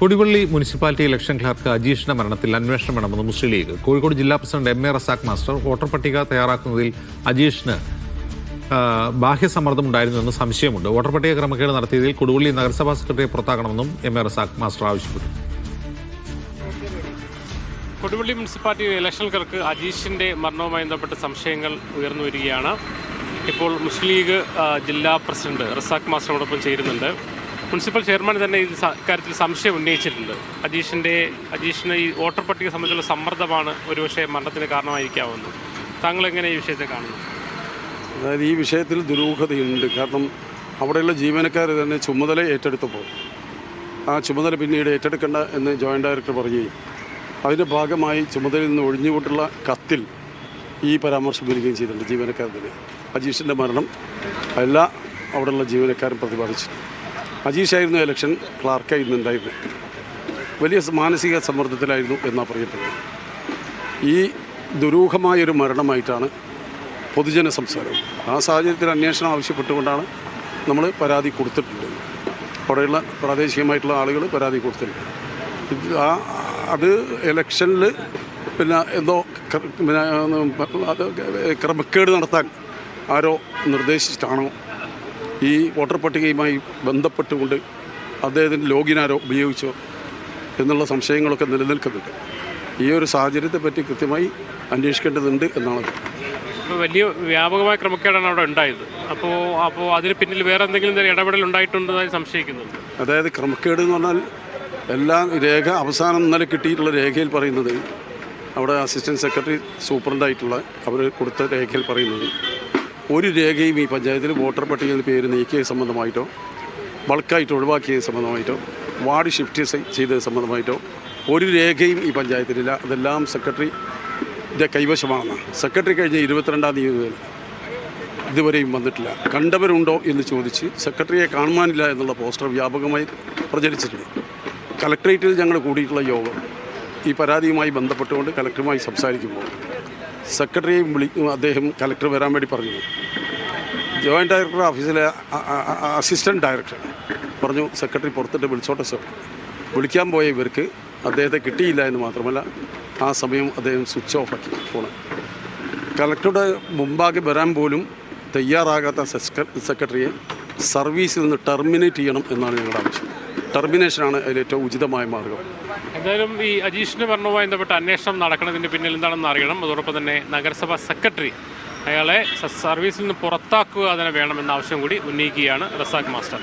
കൊടിവള്ളി municipality election clerk അജീഷിന്റെ മരണത്തിൽ അന്വേഷണം വേണമെന്ന് മുസ്ലിം ലീഗ്. കോഴിക്കോട് ജില്ലാ president M A Razak master voter പട്ടിക തയ്യാറാക്കുന്നതിൽ അജീഷിന് ബാഹ്യ ബാഹ്യസമ്മർദ്ദം ഉണ്ടായിരുന്നുവെന്ന് സംശയമുണ്ട്. വോട്ടർ പട്ടിക ക്രമക്കേട് നടത്തിയതിൽ കൊടുവള്ളി നഗരസഭാ സെക്രട്ടറിയെ പുറത്താക്കണമെന്നും എം എ റസാഖ് മാസ്റ്റർ ആവശ്യപ്പെട്ടു. കൊടുവള്ളി മുനിസിപ്പാലിറ്റി ഇലക്ഷൻ ക്ലർക്ക് അജീഷിന്റെ മരണവുമായി ബന്ധപ്പെട്ട സംശയങ്ങൾ ഉയർന്നു വരികയാണ്. ഇപ്പോൾ മുസ്ലിം ലീഗ് ജില്ലാ പ്രസിഡന്റ് റസാഖ് മാസ്റ്ററോടൊപ്പം ചേരുന്നുണ്ട്. മുനിസിപ്പൽ ചെയർമാൻ തന്നെ സ- കാര്യത്തിൽ സംശയം ഉന്നയിച്ചിട്ടുണ്ട്. അജീഷിന്റെ അജീഷിന് ഈ വോട്ടർ പട്ടിക സംബന്ധിച്ചുള്ള സമ്മർദ്ദമാണ് ഒരുപക്ഷെ മരണത്തിന് കാരണമായിരിക്കാമെന്ന് താങ്കൾ എങ്ങനെ ഈ വിഷയത്തെ കാണുന്നു? അതായത് ഈ വിഷയത്തിൽ ദുരൂഹതയുണ്ട്. കാരണം അവിടെയുള്ള ജീവനക്കാർ തന്നെ ചുമതല ഏറ്റെടുത്തപ്പോൾ ആ ചുമതല പിന്നീട് ഏറ്റെടുക്കേണ്ട എന്ന് ജോയിന്റ് ഡയറക്ടർ പറയുകയും അതിന്റെ ഭാഗമായി ചുമതലയിൽ നിന്ന് ഒഴിഞ്ഞുവിട്ടുള്ള കത്തിൽ ഈ പരാമർശം വരികയും ചെയ്തിട്ടുണ്ട് ജീവനക്കാരത്തിന് അജീഷിന്റെ മരണം എല്ലാ അവിടെയുള്ള ജീവനക്കാരും പ്രതിപാദിച്ചു അജീഷായിരുന്നു ഇലക്ഷൻ ക്ലാർക്കായിരുന്നു ഉണ്ടായിരുന്നത് വലിയ മാനസിക സമ്മർദ്ദത്തിലായിരുന്നു എന്നാണ് പറയപ്പെടുന്നത്. ഈ ദുരൂഹമായൊരു മരണമായിട്ടാണ് പൊതുജന സംസാരം. ആ സാഹചര്യത്തിൽ അന്വേഷണം ആവശ്യപ്പെട്ടുകൊണ്ടാണ് നമ്മൾ പരാതി കൊടുത്തിട്ടുള്ളത് അവിടെയുള്ള പ്രാദേശികമായിട്ടുള്ള ആളുകൾ പരാതി കൊടുത്തിട്ടുണ്ട്. ആ അത് ഇലക്ഷനിൽ പിന്നെ എന്തോ പിന്നെ അത് ക്രമക്കേട് നടത്താൻ ആരോ നിർദ്ദേശിച്ചിട്ടാണോ ഈ വോട്ടർ പട്ടികയുമായി ബന്ധപ്പെട്ടുകൊണ്ട് അദ്ദേഹത്തിന്റെ ലോഗിൻ ആരോ ഉപയോഗിച്ചോ എന്നുള്ള സംശയങ്ങളൊക്കെ നിലനിൽക്കുന്നുണ്ട്. ഈ ഒരു സാഹചര്യത്തെ പറ്റി കൃത്യമായി അന്വേഷിക്കേണ്ടതുണ്ട് എന്നാണ് വലിയ വ്യാപകമായ ക്രമക്കേടാണ് അവിടെ ഉണ്ടായത്. അപ്പോൾ അപ്പോൾ അതിന് പിന്നിൽ വേറെ എന്തെങ്കിലും ഇടപെടൽ ഉണ്ടായിട്ടുണ്ടെന്നായി സംശയിക്കുന്നു അതായത് ക്രമക്കേട് എന്ന് പറഞ്ഞാൽ എല്ലാ രേഖ അവസാനം ഇന്നലെ കിട്ടിയിട്ടുള്ള രേഖയിൽ പറയുന്നത് അവിടെ അസിസ്റ്റന്റ് സെക്രട്ടറി സൂപ്രണ്ടായിട്ടുള്ള അവർ കൊടുത്ത രേഖയിൽ പറയുന്നത് ഒരു രേഖയും ഈ പഞ്ചായത്തിൽ വോട്ടർ പട്ടികയിൽ പേര് നീക്കിയത് സംബന്ധമായിട്ടോ ബൾക്കായിട്ട് ഒഴിവാക്കിയത് സംബന്ധമായിട്ടോ വാർഡ് ഷിഫ്റ്റ് ചെയ്- ചെയ്തത് സംബന്ധമായിട്ടോ ഒരു രേഖയും ഈ പഞ്ചായത്തിലില്ല. അതെല്ലാം സെക്രട്ടറിയുടെ കൈവശമാണെന്നാണ് സെക്രട്ടറി കഴിഞ്ഞ ഇരുപത്തിരണ്ടാം തീയതി മുതൽ ഇതുവരെയും വന്നിട്ടില്ല. കണ്ടവരുണ്ടോ എന്ന് ചോദിച്ച് സെക്രട്ടറിയെ കാണുവാനില്ല എന്നുള്ള പോസ്റ്റർ വ്യാപകമായി പ്രചരിച്ചിട്ടുണ്ട്. കലക്ട്രേറ്റിൽ ഞങ്ങൾ കൂടിയിട്ടുള്ള യോഗം ഈ പരാതിയുമായി ബന്ധപ്പെട്ടുകൊണ്ട് കലക്ടറുമായി സംസാരിക്കുമ്പോൾ സെക്രട്ടറിയെ വിളി അദ്ദേഹം കലക്ടർ വരാൻ വേണ്ടി പറഞ്ഞു. ജോയിന്റ് ഡയറക്ടർ ഓഫീസിലെ അസിസ്റ്റന്റ് ഡയറക്ടർ പറഞ്ഞു സെക്രട്ടറി പുറത്തിട്ട് വിളിച്ചോട്ടെ സർ. വിളിക്കാൻ പോയ ഇവർക്ക് അദ്ദേഹത്തെ കിട്ടിയില്ല എന്ന് മാത്രമല്ല ആ സമയം അദ്ദേഹം സ്വിച്ച് ഓഫ് ആക്കി ഫോണ് കലക്ടറുടെ മുമ്പാകെ വരാൻ പോലും തയ്യാറാകാത്ത സെക്രട്ടറിയെ സർവീസിൽ നിന്ന് ടെർമിനേറ്റ് ചെയ്യണം എന്നാണ് ഞങ്ങളുടെ ആവശ്യം. ടെർമിനേഷനാണ് അതിൽ ഏറ്റവും ഉചിതമായ മാർഗം. എന്തായാലും ഈ അജീഷിന്റെ മരണവുമായി ബന്ധപ്പെട്ട അന്വേഷണം നടക്കുന്നതിന്റെ പിന്നിൽ എന്താണെന്ന് അറിയണം. അതോടൊപ്പം തന്നെ നഗരസഭാ സെക്രട്ടറി അയാളെ സർവീസിൽ നിന്ന് പുറത്താക്കുക തന്നെ വേണമെന്ന ആവശ്യം കൂടി ഉന്നയിക്കുകയാണ് റസാഖ് മാസ്റ്റർ.